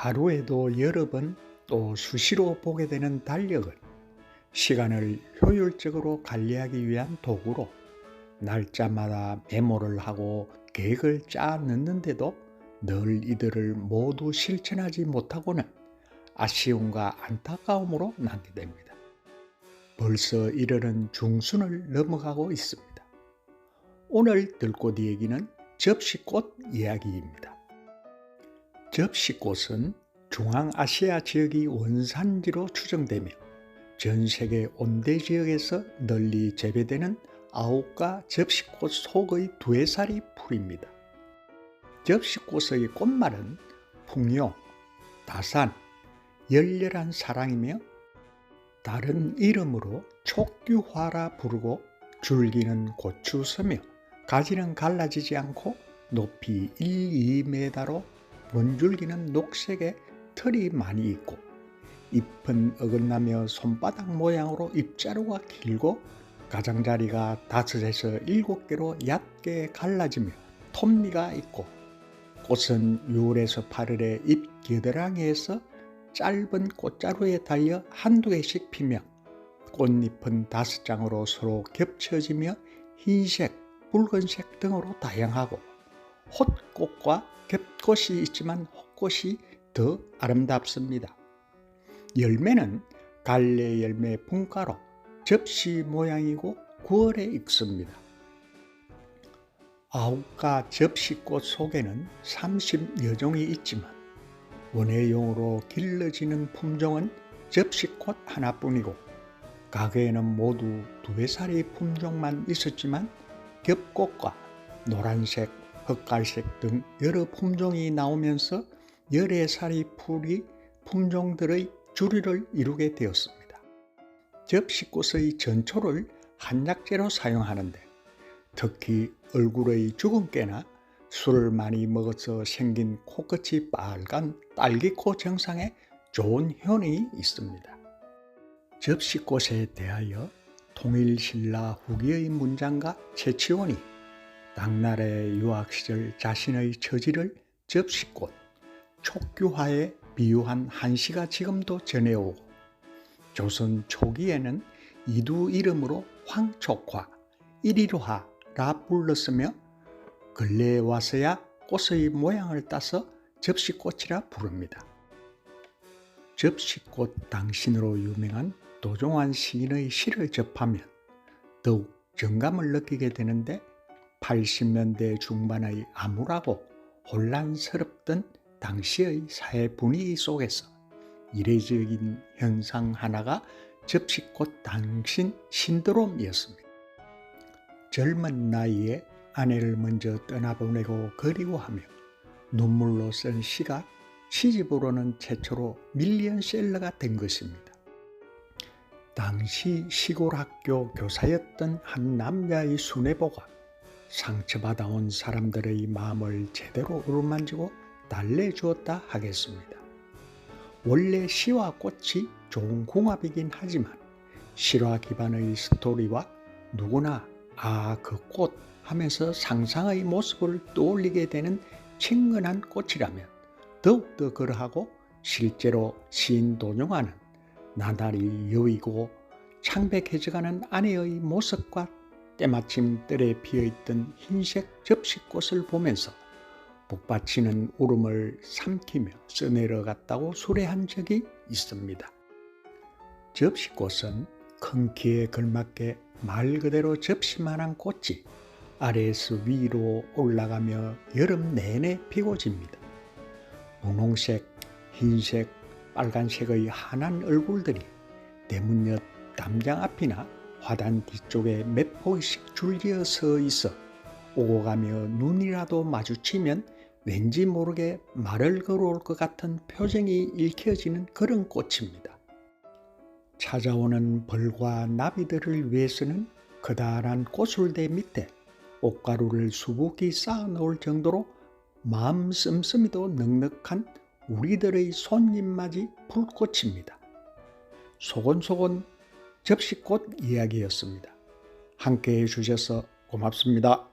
하루에도 여러 번 또 수시로 보게 되는 달력은 시간을 효율적으로 관리하기 위한 도구로 날짜마다 메모를 하고 계획을 짜 넣는데도 늘 이들을 모두 실천하지 못하고는 아쉬움과 안타까움으로 남게 됩니다. 벌써 이르는 중순을 넘어가고 있습니다. 오늘 들꽃 이야기는 접시꽃 이야기입니다. 접시꽃은 중앙아시아 지역이 원산지로 추정되며 전 세계 온대 지역에서 널리 재배되는 아홉가 접시꽃 속의 두해살이 풀입니다. 접시꽃의 꽃말은 풍요, 다산, 열렬한 사랑이며 다른 이름으로 촉규화라 부르고 줄기는 고추서며 가지는 갈라지지 않고 높이 1, 2m로 원줄기는 녹색에 털이 많이 있고 잎은 어긋나며 손바닥 모양으로 잎자루가 길고 가장자리가 다섯에서 일곱 개로 얕게 갈라지며 톱니가 있고 꽃은 6월에서 8월에 잎 겨드랑이에서 짧은 꽃자루에 달려 한두 개씩 피며 꽃잎은 다섯 장으로 서로 겹쳐지며 흰색, 붉은색 등으로 다양하고 헛꽃과 겹꽃이 있지만 헛꽃이 더 아름답습니다. 열매는 갈래 열매 분가로 접시 모양이고 9월에 익습니다. 아홉가 접시꽃 속에는 30여 종이 있지만 원예용으로 길러지는 품종은 접시꽃 하나뿐이고 가게에는 모두 두 배 살이 품종만 있었지만 겹꽃과 노란색, 흑갈색 등 여러 품종이 나오면서 열의 살이 풀이 품종들의 주류를 이루게 되었습니다. 접시꽃의 전초를 한약재로 사용하는데 특히 얼굴의 주근깨나 술을 많이 먹어서 생긴 코끝이 빨간 딸기코 증상에 좋은 효능이 있습니다. 접시꽃에 대하여 통일신라 후기의 문장가 최치원이 당나라의 유학 시절 자신의 처지를 접시꽃, 촉규화에 비유한 한시가 지금도 전해오고 조선 초기에는 이두 이름으로 황촉화, 일일화라 불렀으며 근래에 와서야 꽃의 모양을 따서 접시꽃이라 부릅니다. 접시꽃 당신으로 유명한 도종환 시인의 시를 접하면 더욱 정감을 느끼게 되는데 80년대 중반의 암울하고 혼란스럽던 당시의 사회 분위기 속에서 이례적인 현상 하나가 접시꽃 당신 신드롬이었습니다. 젊은 나이에 아내를 먼저 떠나보내고 그리워하며 눈물로 쓴 시가 시집으로는 최초로 밀리언셀러가 된 것입니다. 당시 시골 학교 교사였던 한 남자의 순애보가 상처받아온 사람들의 마음을 제대로 어루만지고 달래주었다 하겠습니다. 원래 시와 꽃이 좋은 궁합이긴 하지만 실화 기반의 스토리와 누구나 아 그 꽃 하면서 상상의 모습을 떠올리게 되는 친근한 꽃이라면 더욱더 그러하고 실제로 시인 도용하는 나날이 여위고 창백해져가는 아내의 모습과 때마침 뜰에 피어있던 흰색 접시꽃을 보면서 북받치는 울음을 삼키며 써내려갔다고 수레한 적이 있습니다. 접시꽃은 큰 키에 걸맞게 말 그대로 접시만한 꽃이 아래에서 위로 올라가며 여름 내내 피고 집니다. 분홍색, 흰색, 빨간색의 환한 얼굴들이 대문 옆 담장 앞이나 화단 뒤쪽에 몇 포기씩 줄지어 서 있어 오고 가며 눈이라도 마주치면 왠지 모르게 말을 걸어올 것 같은 표정이 읽혀지는 그런 꽃입니다. 찾아오는 벌과 나비들을 위해서는 그다란 꽃술대 밑에 옷가루를 수북히 쌓아 놓을 정도로 마음 씀씀이도 넉넉한 우리들의 손님맞이 풀꽃입니다. 소곤소곤 접시꽃 이야기였습니다. 함께 해주셔서 고맙습니다.